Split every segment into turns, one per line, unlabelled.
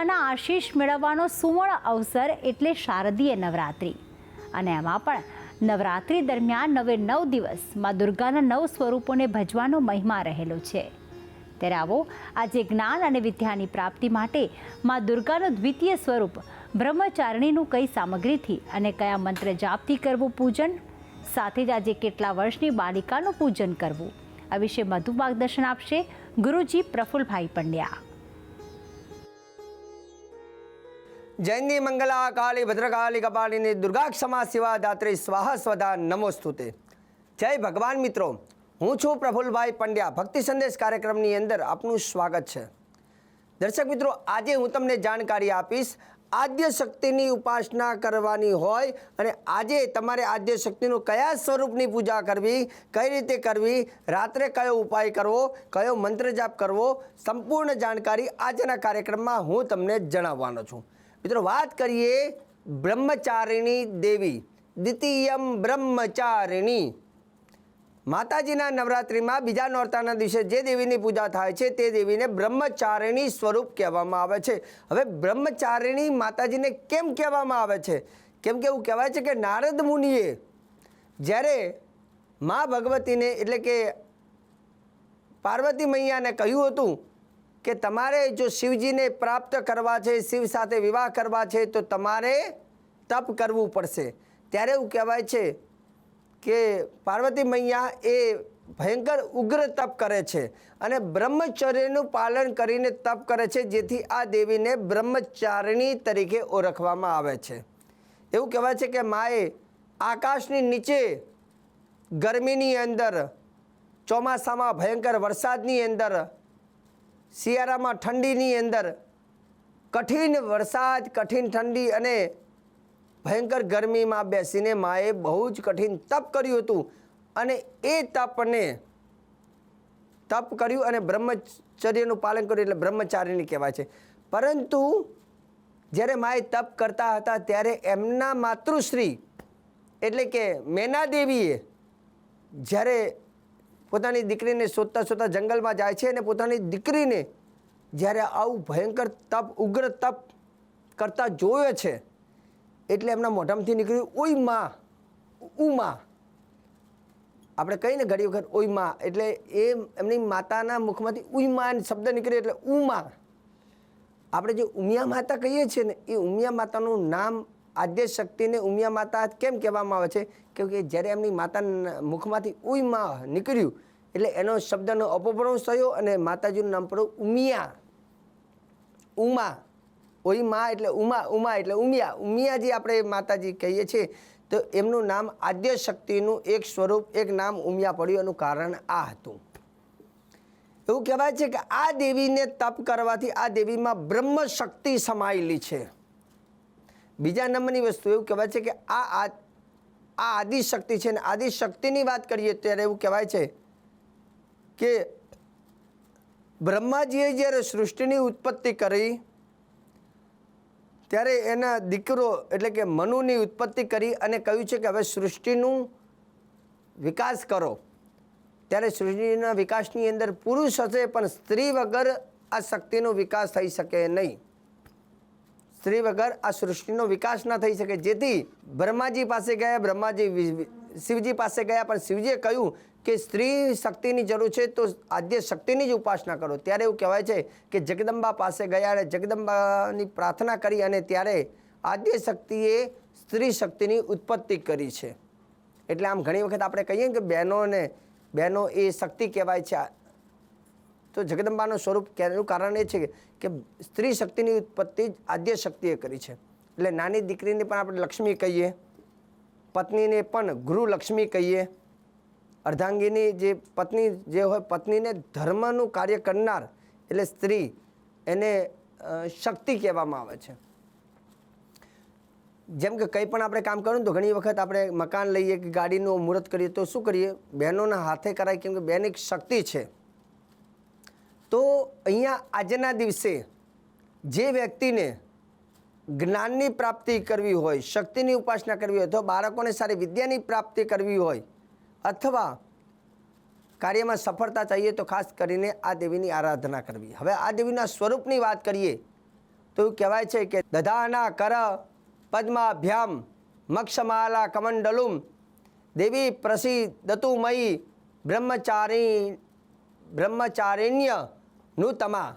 દુર્ગાના આશીષ મેળવવાનો સુવર્ણ અવસર એટલે શારદીય નવરાત્રિ. અને એમાં પણ નવરાત્રિ દરમિયાન નવે નવ દિવસ મા દુર્ગાના નવ સ્વરૂપોને ભજવાનો મહિમા રહેલો છે. ત્યારે આવો આજે જ્ઞાન અને વિદ્યાની પ્રાપ્તિ માટે મા દુર્ગાનું દ્વિતીય સ્વરૂપ બ્રહ્મચારિણીનું કઈ સામગ્રીથી અને કયા મંત્ર જાપથી કરવું પૂજન? સાથે જ આજે કેટલા વર્ષની બાલિકાનું પૂજન કરવું? આ વિશે વધુ માર્ગદર્શન આપશે ગુરુજી પ્રફુલભાઈ પંડ્યા.
જૈની મંગલા કાળી ભદ્રકાળી કપાળીની દુર્ગા ક્ષમા શિવા દાત્રી સ્વાહ સ્વધા નમોસ્તુતે. જય ભગવાન મિત્રો, હું છું પ્રફુલભાઈ પંડ્યા. ભક્તિ સંદેશ કાર્યક્રમની અંદર આપનું સ્વાગત છે. દર્શક મિત્રો, આજે હું તમને જાણકારી આપીશ આદ્ય શક્તિની ઉપાસના કરવાની હોય અને આજે તમારે આદ્ય શક્તિનું કયા સ્વરૂપની પૂજા કરવી, કઈ રીતે કરવી, રાત્રે કયો ઉપાય કરવો, કયો મંત્ર જાપ કરવો, સંપૂર્ણ જાણકારી આજના કાર્યક્રમમાં હું તમને જણાવવાનો છું. મિત્રો, વાત કરીએ બ્રહ્મચારિણી દેવી, દ્વિતીયમ બ્રહ્મચારિણી. માતાજીના નવરાત્રિમાં બીજા નોરતાના દિવસે જે દેવીની પૂજા થાય છે, તે દેવીને બ્રહ્મચારિણી સ્વરૂપ કહેવામાં આવે છે. હવે બ્રહ્મચારિણી માતાજીને કેમ કહેવામાં આવે છે? કેમ કે એવું કહેવાય છે કે નારદ મુનિએ જ્યારે મા ભગવતીને એટલે કે પાર્વતી મૈયાને કહ્યું હતું કે તમારે જો શિવજીને પ્રાપ્ત કરવા છે, શિવ સાથે વિવાહ કરવા છે, તો તમારે તપ કરવું પડશે. ત્યારે એવું કહેવાય છે કે પાર્વતી મૈયા એ ભયંકર ઉગ્ર તપ કરે છે અને બ્રહ્મચર્યનું પાલન કરીને તપ કરે છે, જેથી આ દેવીને બ્રહ્મચારિણી તરીકે ઓળખવામાં આવે છે. એવું કહેવાય છે કે માએ આકાશની નીચે ગરમીની અંદર, ચોમાસામાં ભયંકર વરસાદની અંદર શિયાળામાં ઠંડીની અંદર કઠિન વરસાદ, કઠિન ઠંડી અને ભયંકર ગરમીમાં બેસીને માએ બહુ જ કઠિન તપ કર્યું હતું. અને એ તપને તપ કર્યું અને બ્રહ્મચર્યનું પાલન કર્યું એટલે બ્રહ્મચારીની કહેવાય છે. પરંતુ જ્યારે માએ તપ કરતા હતા ત્યારે એમના માતૃશ્રી એટલે કે મેના દેવીએ જ્યારે પોતાની દીકરીને શોધતા શોધતા જંગલમાં જાય છે અને પોતાની દીકરીને જ્યારે આવું ભયંકર તપ, ઉગ્ર તપ કરતા જોયો છે, એટલે એમના મોઢામાંથી નીકળ્યું, ઓયમાં ઉમા આપણે કહીને ઘણી વખત, ઓયમાં. એટલે એ એમની માતાના મુખમાંથી ઉયમા શબ્દ નીકળ્યો એટલે ઉમા આપણે જે ઉમિયા માતા કહીએ છીએ ને, એ ઉમિયા માતાનું નામ આદ્ય શક્તિને ઉમિયા માતા કેમ કહેવામાં આવે છે? કેમકે જ્યારે એમની માતાના મુખમાંથી ઉયમાં નીકળ્યું, એટલે એનો શબ્દનો અપભ્રંશ થયો અને માતાજીનું નામ પડ્યું ઉમિયા. ઉમા. ઓઈ મા એટલે ઉમા ઉમા એટલે ઉમિયા. ઉમિયાજી આપણે માતાજી કહીએ છીએ. તો એમનું નામ આદ્ય શક્તિનું એક સ્વરૂપ, એક નામ ઉમિયા પડ્યું એનું કારણ આ હતું. એવું કહેવાય છે કે આ દેવીને તપ કરવાથી આ દેવીમાં બ્રહ્મ શક્તિ સમાયેલી છે. બીજા નંબરની વસ્તુ એવું કહેવાય છે કે આ આ આદિશક્તિ છે ને આદિશક્તિની વાત કરીએ ત્યારે એવું કહેવાય છે કે બ્રહ્માજીએ જ્યારે સૃષ્ટિની ઉત્પત્તિ કરી, ત્યારે એના દીકરો એટલે કે મનુની ઉત્પત્તિ કરી અને કહ્યું છે કે હવે સૃષ્ટિનું વિકાસ કરો. ત્યારે સૃષ્ટિના વિકાસની અંદર પુરુષ હશે પણ સ્ત્રી વગર આ શક્તિનો વિકાસ થઈ શકે નહીં. સ્ત્રી વગર આ સૃષ્ટિનો વિકાસ ન થઈ શકે. જેથી બ્રહ્માજી પાસે ગયા, બ્રહ્માજી શિવજી પાસે ગયા, પણ શિવજીએ કહ્યું કે સ્ત્રી શક્તિની જરૂર છે તો આદ્ય શક્તિની જ ઉપાસના કરો. ત્યારે એવું કહેવાય છે કે જગદંબા પાસે ગયા અને જગદંબાની પ્રાર્થના કરી અને ત્યારે આદ્ય શક્તિએ સ્ત્રી શક્તિની ઉત્પત્તિ કરી છે. એટલે આમ ઘણી વખત આપણે કહીએ કે બહેનોને, બહેનો એ શક્તિ કહેવાય છે. તો જગદંબાનું સ્વરૂપ કહેવાનું કારણ એ છે કે- સ્ત્રી શક્તિની ઉત્પત્તિ જ આદ્ય શક્તિએ કરી છે. એટલે નાની દીકરીને પણ આપણે લક્ષ્મી કહીએ, પત્નીને પણ ગૃહ લક્ષ્મી કહીએ. અર્ધાંગીની જે પત્ની જે હોય, પત્નીને ધર્મનું કાર્ય કરનાર, એટલે સ્ત્રી એને શક્તિ કહેવામાં આવે છે. જેમ કે કંઈ પણ આપણે કામ કરવું તો ઘણી વખત આપણે મકાન લઈએ કે ગાડીનું મુહૂર્ત કરીએ તો શું કરીએ? બહેનોના હાથે કરાય કેમ કે બહેન એક શક્તિ છે. તો અહીંયા આજના દિવસે જે વ્યક્તિને જ્ઞાનની પ્રાપ્તિ કરવી હોય, શક્તિની ઉપાસના કરવી હોય, અથવા બાળકોને સારી વિદ્યાની પ્રાપ્તિ કરવી હોય, અથવા કાર્યમાં સફળતા ચાહીએ તો ખાસ કરીને આ દેવીની આરાધના કરવી. હવે આ દેવીના સ્વરૂપની વાત કરીએ, તો એવું કહેવાય છે કે દધાના કર પદ્માભ્યામ મક્ષમાલા કમંડલુમ દેવી પ્રસિદ્ધતુમયી બ્રહ્મચારી, બ્રહ્મચારિણ્ય નુતમા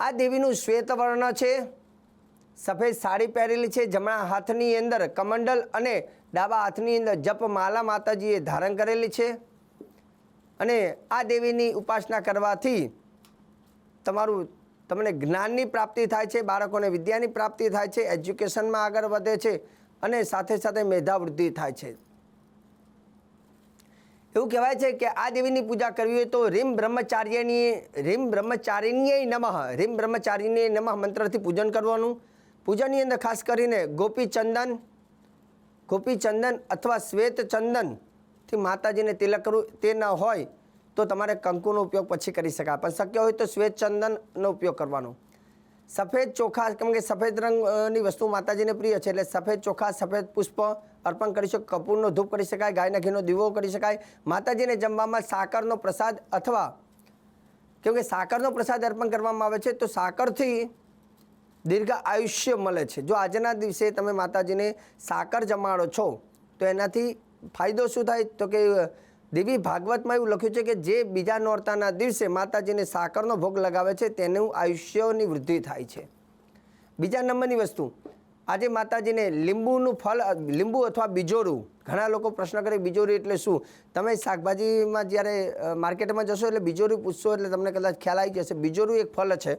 આ દેવીનું શ્વેત વર્ણ છે. સફેદ સાડી પહેરેલી છે. જમણા હાથની અંદર કમંડલ અને ડાબા હાથની અંદર જપ માલા માતાજીએ ધારણ કરેલી છે. અને આ દેવીની ઉપાસના કરવાથી તમારું, તમને જ્ઞાનની પ્રાપ્તિ થાય છે, બાળકોને વિદ્યાની પ્રાપ્તિ થાય છે, એજ્યુકેશનમાં આગળ વધે છે અને સાથે સાથે મેધાવૃદ્ધિ થાય છે. એવું કહેવાય છે કે આ દેવીની પૂજા કરવી હોય તો રીમ બ્રહ્મચાર્યની, રીમ બ્રહ્મચારિણીય નમઃ, રીમ બ્રહ્મચારિણીય નમઃ મંત્રથી પૂજન કરવાનું. પૂજનની અંદર ખાસ કરીને ગોપી ચંદન ગોપી ચંદન અથવા શ્વેત ચંદનથી માતાજીને તિલક કરવું, તે ન હોય તો તમારે કંકુનો ઉપયોગ પછી કરી શકાય. પણ શક્ય હોય તો શ્વેત ચંદનનો ઉપયોગ કરવાનો. સફેદ ચોખા, કેમ કે સફેદ રંગની વસ્તુ માતાજીને પ્રિય છે, એટલે સફેદ ચોખા, સફેદ પુષ્પ અર્પણ કરી શકો, કપૂરનો ધૂપ કરી શકાય, ગાયના ઘીનો દીવો કરી શકાય. માતાજીને જમવામાં સાકરનો પ્રસાદ અથવા કેમ કે સાકરનો પ્રસાદ અર્પણ કરવામાં આવે છે, તો સાકરથી દીર્ઘ આયુષ્ય મળે છે. જો આજના દિવસે તમે માતાજીને સાકર જમાડો છો, તો એનાથી ફાયદો શું થાય? તો કે દેવી ભાગવતમાં એવું લખ્યું છે કે જે બીજા નોરતાના દિવસે માતાજીને સાકરનો ભોગ લગાવે છે, તેનું આયુષ્યની વૃદ્ધિ થાય છે. બીજા નંબરની વસ્તુ, આજે માતાજીને લીંબુનું ફળ, લીંબુ અથવા બીજોરું, ઘણા લોકો પ્રશ્ન કરે બીજોરી એટલે શું? તમે શાકભાજીમાં જ્યારે માર્કેટમાં જશો એટલે બીજોરી પૂછશો એટલે તમને કદાચ ખ્યાલ આવી જશે, બીજોરું એક ફળ છે.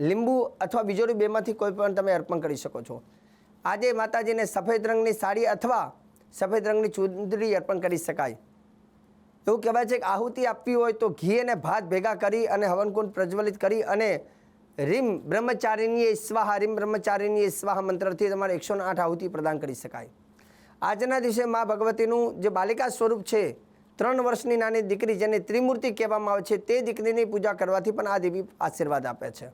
લીંબુ અથવા બીજોરી બેમાંથી કોઈ પણ તમે અર્પણ કરી શકો છો. આજે માતાજીને સફેદ રંગની સાડી અથવા સફેદ રંગની ચુંદડી અર્પણ કરી શકાય. એવું કહેવાય છે કે આહુતિ આપવી હોય તો ઘી અને ભાત ભેગા કરી અને હવનકુંડ પ્રજ્વલિત કરી અને રીમ બ્રહ્મચારિણીએ સ્વાહા, રીમ બ્રહ્મચારિણીએ સ્વાહા મંત્રથી તમારે એકસો આઠ આહુતિ પ્રદાન કરી શકાય. આજના દિવસે મા ભગવતીનું જે બાલિકા સ્વરૂપ છે, ત્રણ વર્ષની નાની દીકરી જેને ત્રિમૂર્તિ કહેવામાં આવે છે, તે દીકરીની પૂજા કરવાથી પણ આ દેવી આશીર્વાદ આપે છે.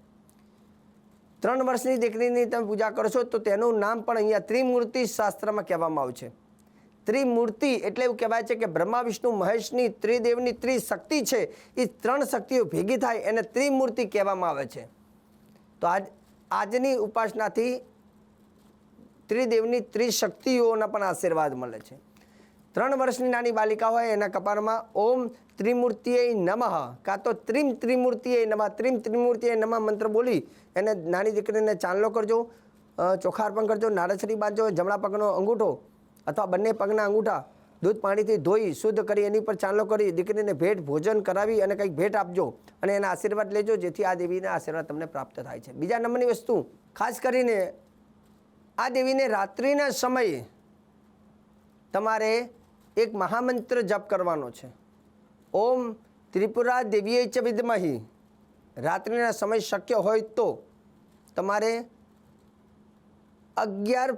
ત્રણ વર્ષની દીકરીની તમે પૂજા કરશો તો તેનું નામ પણ અહીંયા ત્રિમૂર્તિ શાસ્ત્રમાં કહેવામાં આવ્યું છે. ત્રિમૂર્તિ એટલે એવું કહેવાય છે કે બ્રહ્મા, વિષ્ણુ, મહેશની ત્રિદેવની ત્રિશક્તિ છે એ ત્રણ શક્તિઓ ભેગી થાય એને ત્રિમૂર્તિ કહેવામાં આવે છે. તો આજ, આજની ઉપાસનાથી ત્રિદેવની ત્રિશક્તિઓના પણ આશીર્વાદ મળે છે. ત્રણ વર્ષની નાની બાલિકા હોય એના કપાળમાં ઓમ ત્રિમૂર્તિએ નમઃ, કાં તો ત્રિમ ત્રિમૂર્તિએ નમઃ, ત્રિમ ત્રિમૂર્તિએ નમઃ મંત્ર બોલી એને નાની દીકરીને ચાંદલો કરજો ચોખાર ચોખા અર્પણ કરજો નારછડી બાંધજો, જમણા પગનો અંગૂઠો અથવા બંને પગના અંગૂઠા દૂધ પાણીથી ધોઈ, શુદ્ધ કરી, એની પર ચાંદલો કરી, દીકરીને ભેટ, ભોજન કરાવી અને કંઈક ભેટ આપજો અને એના આશીર્વાદ લેજો, જેથી આ દેવીના આશીર્વાદ તમને પ્રાપ્ત થાય છે. બીજા નંબરની વસ્તુ, ખાસ કરીને આ દેવીને રાત્રિના સમયે તમારે એક મહામંત્ર જપ કરવાનો છે. ઓમ ત્રિપુરા દેવીએ ચ વિદમહી. રાત્રિના સમય શક્ય હોય તો તમારે અગિયાર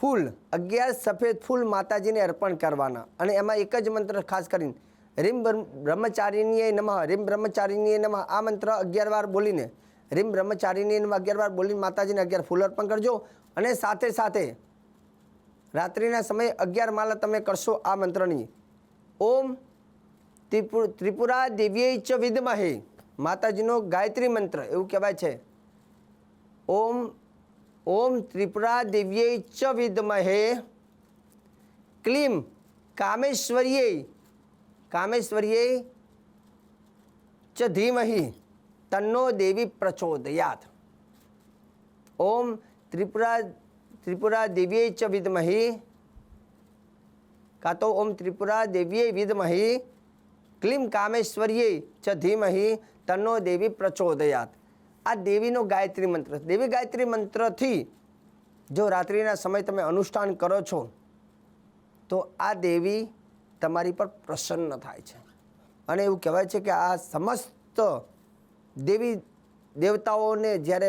ફૂલ, અગિયાર સફેદ ફૂલ માતાજીને અર્પણ કરવાના. અને એમાં એક જ મંત્ર ખાસ કરીને, રીમ બ્રહ્મચારીનીએ નમઃ, રીમ બ્રહ્મચારિણીએ નમઃ. આ મંત્ર અગિયાર વાર બોલીને, રીમ બ્રહ્મચારિણીએ નમઃ, અગિયાર વાર બોલીને માતાજીને અગિયાર ફૂલ અર્પણ કરજો. અને સાથે સાથે, રાત્રિના સમયે અગિયાર માલા તમે કરશો આ મંત્રની, ઓમ ત્રિપુ ત્રિપુરા દેવીએ ચ વિદમહે. માતાજીનો ગાયત્રી મંત્ર, એવું કહેવાય છે. ઓમ ઓમ ત્રિપુરા દેવ્યે ચ વિદમહે. ક્લીમ કામેશ્વર્યે કામેશ્વર્યે ચ ધીમહિ, તન્નો દેવી પ્રચોદયાત. ઓમ ત્રિપુરા ત્રિપુરા દેવ્યે ચ વિદ્મહે, કાં તો ઓમ ત્રિપુરા દેવ્યે વિદ્મહે, ક્લીમ કામેશ્વર્યે ચ ધીમહિ, તન્નો દેવી પ્રચોદયાત. આ દેવીનો ગાયત્રી મંત્ર. દેવી ગાયત્રી મંત્રથી જો રાત્રિના સમય તમે અનુષ્ઠાન કરો છો, તો આ દેવી તમારી પર પ્રસન્ન થાય છે. અને એવું કહેવાય છે કે આ સમસ્ત દેવી દેવતાઓને જ્યારે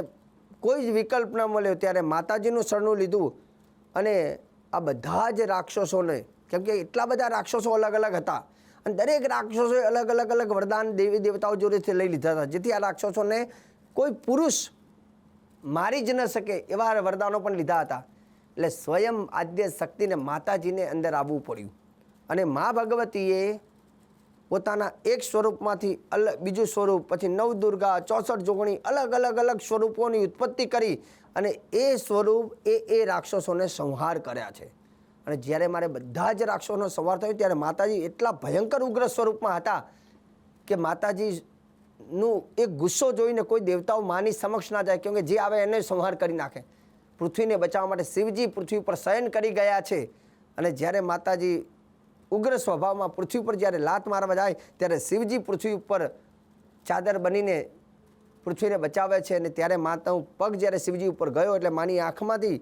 કોઈ જ વિકલ્પ ન મળ્યો, ત્યારે માતાજીનું શરણું લીધું અને આ બધા જ રાક્ષસોને, કેમ કે એટલા બધા રાક્ષસો અલગ અલગ હતા અને દરેક રાક્ષસોએ અલગ અલગ અલગ વરદાન દેવી દેવતાઓ જોડેથી લઈ લીધા હતા. જેથી આ રાક્ષસોને કોઈ પુરુષ મારી જ ન શકે એવા વરદાનો પણ લીધા હતા. એટલે સ્વયં આદ્ય શક્તિને માતાજીને અંદર આવવું પડ્યું. અને મા ભગવતીએ પોતાના એક સ્વરૂપમાંથી અલગ બીજું સ્વરૂપ, પછી નવ દુર્ગા, ચોસઠ જોગણી, અલગ અલગ અલગ સ્વરૂપોની ઉત્પત્તિ કરી અને એ સ્વરૂપ એ એ રાક્ષસોને સંહાર કર્યા છે. અને જ્યારે મારે બધા જ રાક્ષસોનો સંહાર થયો, ત્યારે માતાજી એટલા ભયંકર ઉગ્ર સ્વરૂપમાં હતા કે માતાજીનું એક ગુસ્સો જોઈને કોઈ દેવતાઓ માની સમક્ષ ના જાય, કેમકે જે આવે એને સંહાર કરી નાખે. પૃથ્વીને બચાવવા માટે શિવજી પૃથ્વી પર શયન કરી ગયા છે. અને જ્યારે માતાજી ઉગ્ર સ્વભાવમાં પૃથ્વી પર જ્યારે લાત મારવા જાય, ત્યારે શિવજી પૃથ્વી ઉપર ચાદર બનીને પૃથ્વીને બચાવે છે અને ત્યારે માતાનું પગ જ્યારે શિવજી ઉપર ગયો એટલે માની આંખમાંથી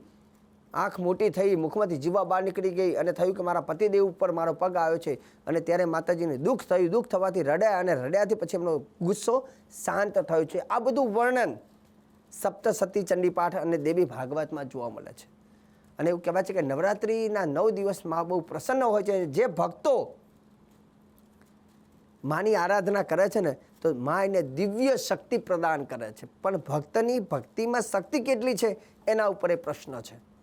આંખ મોટી થઈ મુખમાંથી જીવા બહાર નીકળી ગઈ અને થયું કે મારા પતિદેવ ઉપર મારો પગ આવ્યો છે અને ત્યારે માતાજીને દુઃખ થયું. દુઃખ થવાથી રડ્યા અને રડ્યાથી પછી એમનો ગુસ્સો શાંત થયો છે. આ બધું વર્ણન સપ્તસતી ચંડીપાઠ અને દેવી ભાગવતમાં જોવા મળે છે. અને એવું કહેવાય છે કે નવરાત્રિના નવ દિવસમાં બહુ પ્રસન્ન હોય છે. જે ભક્તો માની આરાધના કરે છે ને, તો મા એને દિવ્ય શક્તિ પ્રદાન કરે છે. પણ ભક્તની ભક્તિમાં શક્તિ કેટલી છે? એના ઉપર એ પ્રશ્ન છે.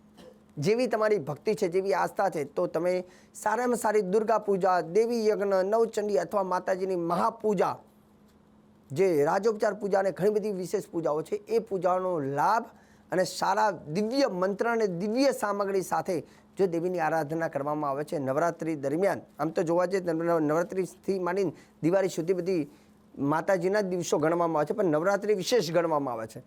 જેવી તમારી ભક્તિ છે, જેવી આસ્થા છે, તો તમે સારામાં સારી દુર્ગા પૂજા, દેવી યજ્ઞ, નવચંડી અથવા માતાજીની મહાપૂજા, જે રાજોપચાર પૂજા અને ઘણી બધી વિશેષ પૂજાઓ છે, એ પૂજાઓનો લાભ અને સારા દિવ્ય મંત્ર અને દિવ્ય સામગ્રી સાથે જો દેવીની આરાધના કરવામાં આવે છે, નવરાત્રિ દરમિયાન, આમ તો જોવા જઈએ નવરાત્રિથી માંડીને દિવાળી સુધી બધી માતાજીના દિવસો ગણવામાં આવે છે, પણ નવરાત્રિ વિશેષ ગણવામાં આવે છે.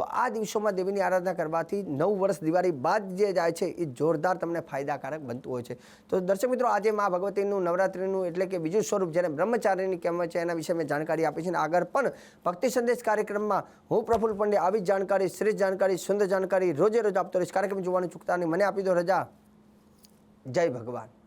તો આ દિવસોમાં દેવીની આરાધના કરવાથી નવ વર્ષ દિવાળી બાદ જે જાય છે, એ જોરદાર તમને ફાયદાકારક બનતું હોય છે. તો દર્શક મિત્રો, આજે મા ભગવતીનું નવરાત્રિનું એટલે કે બીજું સ્વરૂપ જેને બ્રહ્મચારીની કહેવાય છે, એના વિશે મેં જાણકારી આપી છે. અને આગળ પણ ભક્તિ સંદેશ કાર્યક્રમમાં હું પ્રફુલ્લ પંડે આવી જાણકારી, શ્રેષ્ઠ જાણકારી, સુંદર જાણકારી રોજે રોજ આપતો રહીશ. કાર્યક્રમ જોવાનું ચૂકતા નહીં. મને આપી દો રજા. જય ભગવાન.